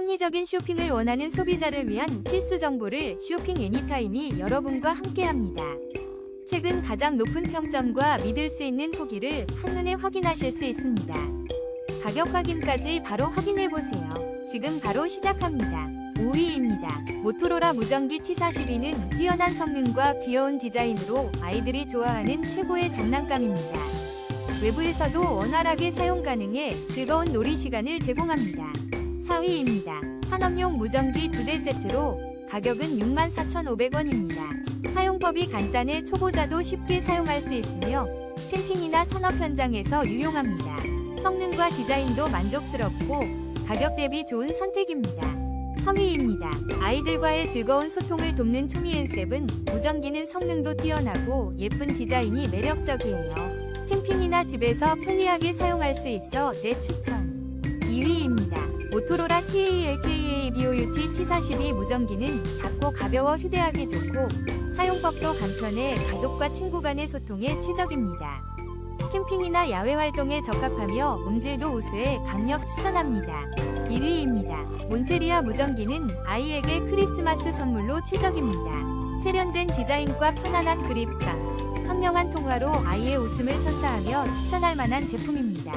합리적인 쇼핑을 원하는 소비자를 위한 필수 정보를 쇼핑 애니타임이 여러분과 함께합니다. 최근 가장 높은 평점과 믿을 수 있는 후기를 한눈에 확인하실 수 있습니다. 가격 확인까지 바로 확인해 보세요. 지금 바로 시작합니다. 5위입니다. 모토로라 무전기 T42는 뛰어난 성능과 귀여운 디자인으로 아이들이 좋아하는 최고의 장난감입니다. 외부에서도 원활하게 사용 가능해 즐거운 놀이 시간을 제공합니다. 4위입니다. 산업용 무전기 2대 세트로 가격은 64,500원입니다. 사용법이 간단해 초보자도 쉽게 사용할 수 있으며 캠핑이나 산업 현장에서 유용합니다. 성능과 디자인도 만족스럽고 가격 대비 좋은 선택입니다. 3위입니다. 아이들과의 즐거운 소통을 돕는 초미앤셉은 무전기는 성능도 뛰어나고 예쁜 디자인이 매력적이에요. 캠핑이나 집에서 편리하게 사용할 수 있어 내 추천. 2위입니다. 모토로라 TALKABOUT T42 무전기는 작고 가벼워 휴대하기 좋고 사용법도 간편해 가족과 친구 간의 소통에 최적입니다. 캠핑이나 야외 활동에 적합하며 음질도 우수해 강력 추천합니다. 1위입니다. 몬테리아 무전기는 아이에게 크리스마스 선물로 최적입니다. 세련된 디자인과 편안한 그립감, 선명한 통화로 아이의 웃음을 선사하며 추천할 만한 제품입니다.